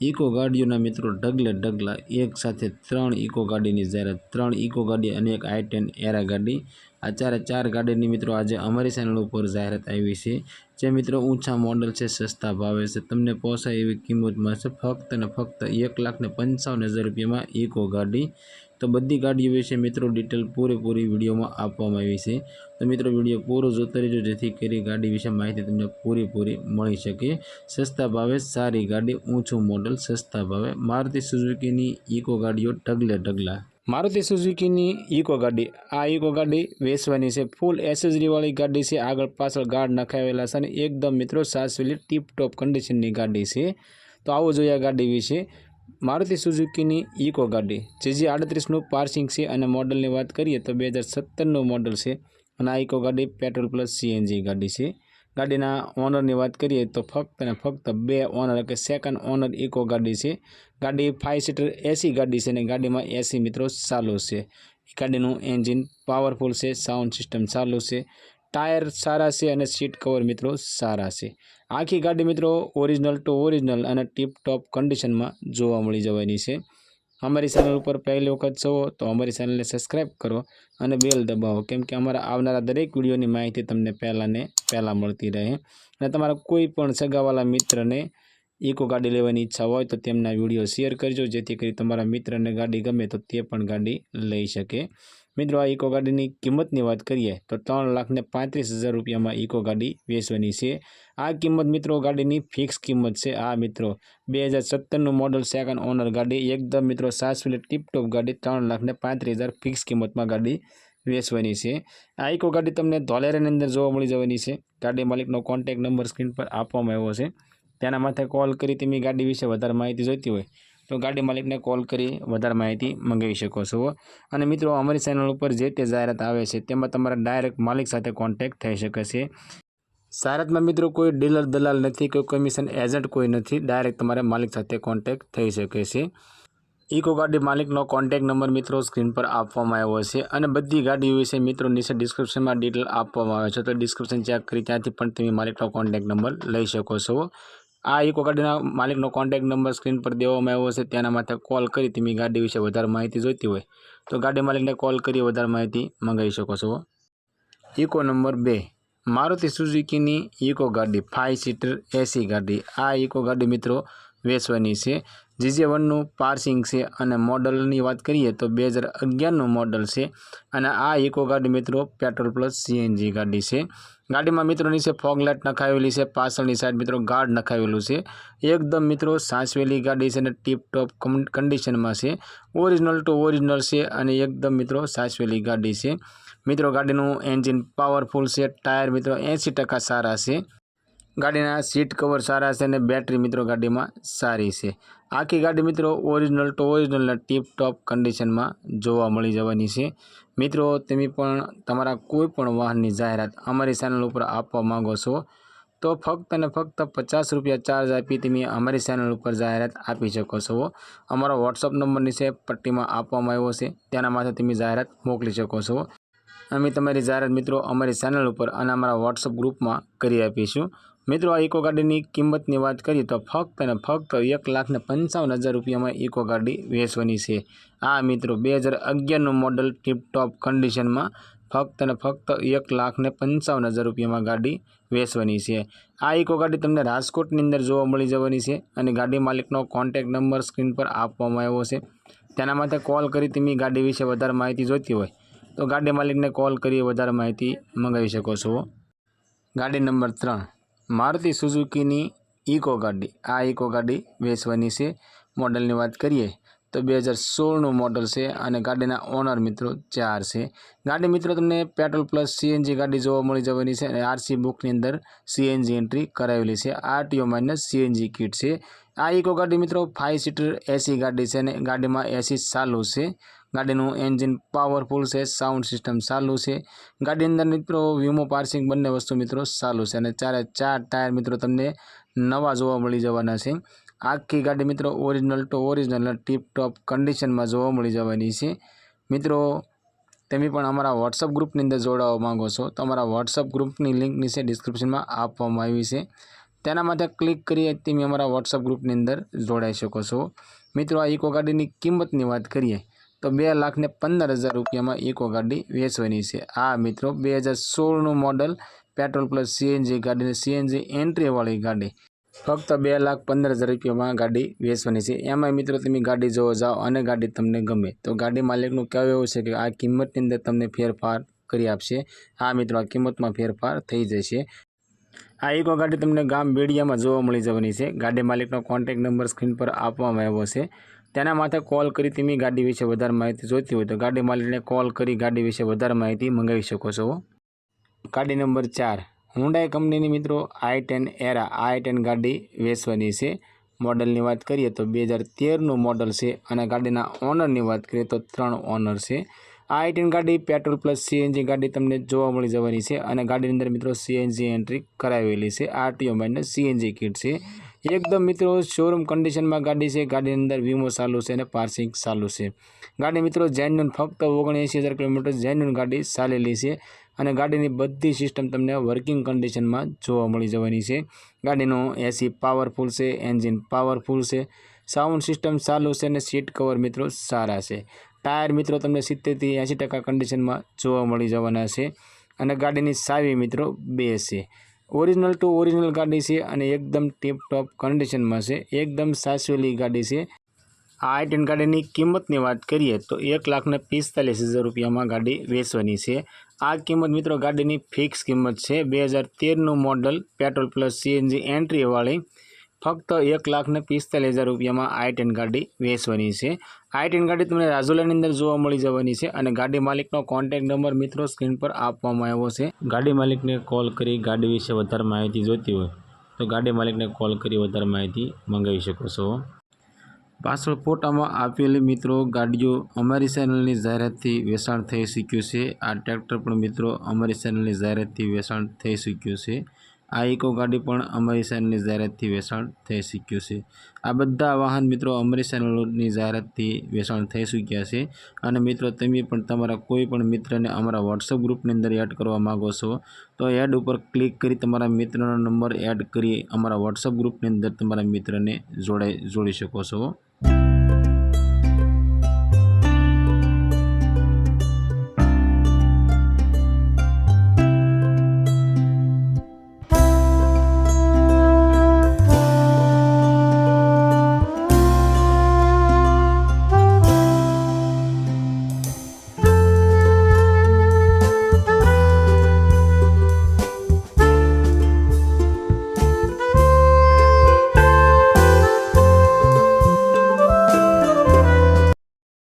Eco ગાડીઓના મિત્રો ઢગલે ઢગલા એક સાથે ત્રણ ઇકો ગાડીની જાહેરાત, ત્રણ ઇકો ગાડી અને એક આઈ ટેન એરા ગાડી. આ ચારે ચાર ગાડીની મિત્રો આજે અમારી ચેનલ ઉપર જાહેરાત આવી છે. જે મિત્રો ઊંચા મોડલ છે, સસ્તા ભાવે છે. તમને પોસાય એવી કિંમતમાં છે, ફક્ત અને ફક્ત એક લાખ ને પંચાવન હજાર રૂપિયામાં ઇકો ગાડી. તો બધી ગાડીઓ વિશે મિત્રો ડિટેલ પૂરેપૂરી વિડીયોમાં આપવામાં આવી છે. તો મિત્રો વીડિયો પૂરો જોતો રહેજો, જેથી કરી ગાડી વિશે માહિતી તમને પૂરેપૂરી મળી શકે. સસ્તા ભાવે સારી ગાડી, ઊંચું મોડલ સસ્તા ભાવે મારુતિ સુઝુકીની ઇકો ગાડીઓ ઢગલે ઢગલા. મારુતિ સુઝુકીની ઇકો ગાડી, આ ઇકો ગાડી વેચવાની છે. ફૂલ એસેસરીવાળી ગાડી છે. આગળ પાછળ ગાર્ડ નખાવેલા છે અને એકદમ મિત્રો સાસવેલી ટીપ ટોપ કન્ડિશનની ગાડી છે. તો આવો જોઈએ આ ગાડી વિશે. મારુતિ સુઝુકીની ઇકો ગાડી, જે જે આડત્રીસનું પાર્સિંગ છે અને મોડલની વાત કરીએ તો બે હજાર સત્તરનું મોડલ છે. અને આ ઇકો ગાડી પેટ્રોલ પ્લસ સીએનજી ગાડી છે. ગાડીના ઓનરની વાત કરીએ તો ફક્ત અને ફક્ત બે ઓનર કે સેકન્ડ ઓનર ઇકો ગાડી છે. ગાડી ફાઇવ સીટર એસી ગાડી છે અને ગાડીમાં એસી મિત્રો ચાલુ છે. ગાડીનું એન્જિન પાવરફુલ છે, સાઉન્ડ સિસ્ટમ ચાલુ છે. ટાયર સારા છે અને સીટ કવર મિત્રો સારા છે. આખી ગાડી મિત્રો ઓરિજિનલ ટુ ઓરિજિનલ અને ટીપ ટોપ કન્ડિશનમાં જોવા મળી જવાની છે. અમારી ચેનલ ઉપર પહેલી વખત છો તો અમારી ચેનલને સબસ્ક્રાઈબ કરો અને બેલ દબાવો, કેમ કે અમારા આવનારા દરેક વિડીયોની માહિતી તમને પહેલાં ને પહેલાં મળતી રહે. અને તમારા કોઈ પણ સગાવાલા મિત્રને ઇકો ગાડી લેવાની ઈચ્છા હોય તો તેમના વીડિયો શેર કરજો, જેથી કરી તમારા મિત્રને ગાડી ગમે તો તે પણ ગાડી લઈ શકે. મિત્રો, આ ઇકો ગાડીની કિંમતની વાત કરીએ તો ત્રણ લાખને પાંત્રીસ હજાર રૂપિયામાં ઇકો ગાડી વેચવાની છે. આ કિંમત મિત્રો ગાડીની ફિક્સ કિંમત છે. આ મિત્રો બે હજાર સત્તરનું મોડલ સેકન્ડ ઓનર ગાડી, એકદમ મિત્રો સાસવીને ટીપટોપ ગાડી, ત્રણ લાખને પાંત્રીસ હજાર ફિક્સ કિંમતમાં ગાડી વેચવાની છે. આ ઇકો ગાડી તમને ધોલેરાની અંદર જોવા મળી જવાની છે. ગાડી માલિકનો કોન્ટેક નંબર સ્ક્રીન પર આપવામાં આવ્યો છે. તેના માથે કોલ કરી તમે ગાડી વિશે વધારે માહિતી જોઈતી હોય તો ગાડી માલિકને કોલ કરી વધારે માહિતી મંગાવી શકો છો. અને મિત્રો, અમારી ચેનલ ઉપર જે તે જાહેરાત આવે છે, તેમાં તમારા ડાયરેક્ટ માલિક સાથે કોન્ટેક્ટ થઈ શકે છે. જાહેરાતમાં મિત્રો, કોઈ ડીલર દલાલ નથી, કોઈ કમિશન એજન્ટ કોઈ નથી ડાયરેક્ટ તમારે માલિક સાથે કોન્ટેક્ટ થઈ શકે છે. ઇકો ગાડી માલિકનો કોન્ટેક્ટ નંબર મિત્રો સ્ક્રીન પર આપવામાં આવ્યો છે અને બધી ગાડીઓ વિશે મિત્રો નીચે ડિસ્ક્રિપ્શનમાં ડિટેલ આપવામાં આવે છે. તો ડિસ્ક્રિપ્શન ચેક કરી ત્યાંથી પણ તમે માલિકનો કોન્ટેક્ટ નંબર લઈ શકો છો. આ ઇકો ગાડીના માલિકનો કોન્ટેક્ટ નંબર સ્ક્રીન પર દેવામાં આવ્યો છે તેના માથે કોલ કરી તમે ગાડી વિશે વધારે માહિતી જોઈતી હોય તો ગાડી માલિકને કોલ કરી વધારે માહિતી મંગાવી શકો છો. ઇકો નંબર બે. મારુતિ સુઝુકીની ઇકો ગાડી ફાઇવ સીટર એસી ગાડી. આ ઇકો ગાડી મિત્રો વેચવાની છે. જીજે વનનું પાર્સિંગ છે અને મોડલની વાત કરીએ તો બે હજાર અગિયારનું મોડલ છે અને આ ઇકો ગાડી મિત્રો પેટ્રોલ પ્લસ સીએનજી ગાડી છે. ગાડીમાં મિત્રોની છે ફોગ લાઇટ નખાવેલી છે, પાછળની સાઈડ મિત્રો ગાર્ડ નખાવેલું છે. એકદમ મિત્રો સાસવેલી ગાડી છે અને ટીપ ટોપ કન્ડિશનમાં છે. ઓરિજિનલ ટુ ઓરિજિનલ છે અને એકદમ મિત્રો સાસવેલી ગાડી છે. મિત્રો ગાડીનું એન્જિન પાવરફુલ છે, ટાયર મિત્રો એંસી સારા છે. ગાડીના સીટ કવર સારા છે અને બેટરી મિત્રો ગાડીમાં સારી છે. આખી ગાડી મિત્રો ઓરિજિનલ ટુ ઓરિજિનલના ટીપ ટોપ કન્ડિશનમાં જોવા મળી જવાની છે. મિત્રો, તમે પણ તમારા કોઈ પણ વાહનની જાહેરાત અમારી ચેનલ ઉપર આપવા માંગો છો, તો ફક્ત અને ફક્ત પચાસ રૂપિયા ચાર્જ આપી તમે અમારી ચેનલ ઉપર જાહેરાત આપી શકો છો. અમારો વોટ્સઅપ નંબર નીચે પટ્ટીમાં આપવામાં આવ્યો છે, તેના માટે તમે જાહેરાત મોકલી શકો છો. અમે તમારી જાહેરાત મિત્રો અમારી ચેનલ ઉપર અને અમારા વોટ્સઅપ ગ્રુપમાં કરી આપીશું. મિત્રો, આ ઇકો ગાડીની કિંમતની વાત કરીએ તો ફક્ત અને ફક્ત એક લાખ ને પંચાવન હજાર રૂપિયામાં ઇકો ગાડી વેચવાની છે. આ મિત્રો, બે હજાર અગિયારનું મોડલ ટીપટોપ કન્ડિશનમાં ફક્ત અને ફક્ત એક લાખ ને પંચાવન હજાર રૂપિયામાં ગાડી વેચવાની છે. આ ઇકો ગાડી તમને રાજકોટની અંદર જોવા મળી જવાની છે અને ગાડી માલિકનો કોન્ટેક નંબર સ્ક્રીન પર આપવામાં આવ્યો છે. તેના માટે કોલ કરી તમે ગાડી વિશે વધારે માહિતી જોઈતી હોય તો ગાડી માલિકને કોલ કરી વધારે માહિતી મંગાવી શકો છો. ગાડી નંબર ત્રણ. મારુતિ સુઝુકીની ઇકો ગાડી. આ ઇકો ગાડી વેચવાની છે. મોડલની વાત કરીએ તો બે હજાર સોળનું મોડલ છે અને ગાડીના ઓનર મિત્રો ચાર છે. ગાડી મિત્રો તમને પેટ્રોલ પ્લસ સીએનજી ગાડી જોવા મળી જવાની છે અને આરસી બુકની અંદર સીએનજી એન્ટ્રી કરાવેલી છે. આરટીઓ માઇનસ સીએનજી કિટ છે. આ ઇકો ગાડી મિત્રો ફાઇવ સીટર એસી ગાડી છે અને ગાડીમાં એસી ચાલુ છે. ગાડીનું એન્જિન પાવરફુલ છે, સાઉન્ડ સિસ્ટમ ચાલુ છે. ગાડી અંદર મિત્રો વીમો, પાર્સિંગ બંને વસ્તુ મિત્રો ચાલુ છે અને ચારે ચાર ટાયર મિત્રો તમને નવા જોવા મળી જવાના છે. આખી ગાડી મિત્રો original to original tip top કન્ડિશનમાં જોવા મળી જવાની છે. મિત્રો, તમે પણ અમારા વોટ્સઅપ ગ્રુપની અંદર જોડાવા માંગો છો તો અમારા વોટ્સઅપ ગ્રુપની લિંક નીચે ડિસ્ક્રિપ્શનમાં આપવામાં આવી છે. તેના માટે ક્લિક કરીએ તમે અમારા વોટ્સઅપ ગ્રુપની અંદર જોડાઈ શકો છો. મિત્રો, આ ઇકો ગાડીની કિંમતની વાત કરીએ તો બે લાખને પંદર હજાર રૂપિયામાં ઇકો ગાડી વેચવાની છે. આ મિત્રો બે હજાર સોળનું મોડલ પેટ્રોલ પ્લસ સીએનજી ગાડી સીએનજી એન્ટ્રીવાળી ગાડી. ફક્ત બે લાખ પંદર હજાર રૂપિયામાં ગાડી વેચવાની છે. એમાં મિત્રો તમે ગાડી જોવા જાઓ અને ગાડી તમને ગમે તો ગાડી માલિકનું કહેવું એવું છે કે આ કિંમતની અંદર તમને ફેરફાર કરી આપશે. આ મિત્રો, આ કિંમતમાં ફેરફાર થઈ જશે. આ ઇકો ગાડી તમને ગામ બેડિયામાં જોવા મળી જવાની છે. ગાડી માલિકનો કોન્ટેક નંબર સ્ક્રીન પર આપવામાં આવ્યો છે. તેના માથે કોલ કરી તમે ગાડી વિશે વધારે માહિતી જોઈતી હોય તો ગાડી માલિકને કોલ કરી ગાડી વિશે વધારે માહિતી મંગાવી શકો છો. ગાડી નંબર ચાર. હુન્ડાઈ કંપનીની મિત્રો આઈ ટેન એરા આઈ ટેન ગાડી વેચવાની છે. મોડલની વાત કરીએ તો બે હજાર તેરનું મોડલ છે અને ગાડીના ઓનરની વાત કરીએ તો ત્રણ ઓનર છે. આ આઈટીન ગાડી, પેટ્રોલ પ્લસ સીએનજી ગાડી તમને જોવા મળી જવાની છે અને ગાડીની અંદર મિત્રો સીએનજી એન્ટ્રી કરાવેલી છે, આરટીઓ માઇનસ સીએનજી કિટ છે. એકદમ મિત્રો શોરૂમ કન્ડિશનમાં ગાડી છે, ગાડીની અંદર વીમો ચાલુ છે અને પાર્સિંગ ચાલુ છે. ગાડી મિત્રો જેન્યુન ફક્ત ઓગણએંસી હજાર કિલોમીટર જેન્યુન ગાડી ચાલેલી છે અને ગાડીની બધી સિસ્ટમ તમને વર્કિંગ કન્ડિશનમાં જોવા મળી જવાની છે. ગાડીનો એસી પાવરફુલ છે એન્જિન પાવરફુલ છે સાઉન્ડ સિસ્ટમ ચાલુ છે અને સીટ કવર મિત્રો સારા છે. ટાયર મિત્રો તમને સિત્તેરથી એંસી ટકા કન્ડિશનમાં જોવા મળી જવાના છે. અને ગાડીની સાવી મિત્રો બે છે. ઓરિજિનલ ટુ ઓરિજિનલ ગાડી છે અને એકદમ ટીપ ટોપ કન્ડિશનમાં છે. એકદમ સાચવેલી ગાડી છે. આ આઈ ટેન ગાડીની કિંમતની વાત કરીએ તો એક લાખને પિસ્તાલીસ હજાર રૂપિયામાં ગાડી વેચવાની છે. આ કિંમત મિત્રો ગાડીની ફિક્સ કિંમત છે. બે હજાર તેરનું મોડલ પેટ્રોલ પ્લસ સીએનજી એન્ટ્રીવાળી ફક્ત એક લાખને પિસ્તાલીસ હજાર રૂપિયામાં આઈ ટેન ગાડી વેચવાની છે. આઈ ટેન ગાડી તમને રાજુલાની અંદર જોવા મળી જવાની છે અને ગાડી માલિકનો કોન્ટેક્ટ નંબર મિત્રો સ્ક્રીન પર આપવામાં આવ્યો છે. ગાડી માલિકને કોલ કરી ગાડી વિશે વધારે માહિતી જોઈતી હોય તો ગાડી માલિકને કોલ કરી વધારે માહિતી મંગાવી શકો છો. પાછળ ફોટામાં આપેલી મિત્રો ગાડીઓ અમારી ચેનલની જાહેરાતથી વેચાણ થઈ શક્યું છે. આ ટ્રેક્ટર પણ મિત્રો અમારી ચેનલની જાહેરાતથી વેચાણ થઈ શક્યું છે. આ ઇકો ગાડી પણ અમારી જાહેરાતથી વેચાણ થઈ શક્યું છે. આ બધા વાહન મિત્રો અમારી ચેનલોની જાહેરાતથી વેચાણ થઈ શક્યા છે. અને મિત્રો, તમે પણ તમારા કોઈ પણ મિત્રને અમારા વોટ્સઅપ ગ્રુપની અંદર એડ કરવા માગો છો, તો એડ ઉપર ક્લિક કરી તમારા મિત્રનો નંબર એડ કરી અમારા વોટ્સઅપ ગ્રુપની અંદર તમારા મિત્રને જોડાઈ, જોડી શકો છો.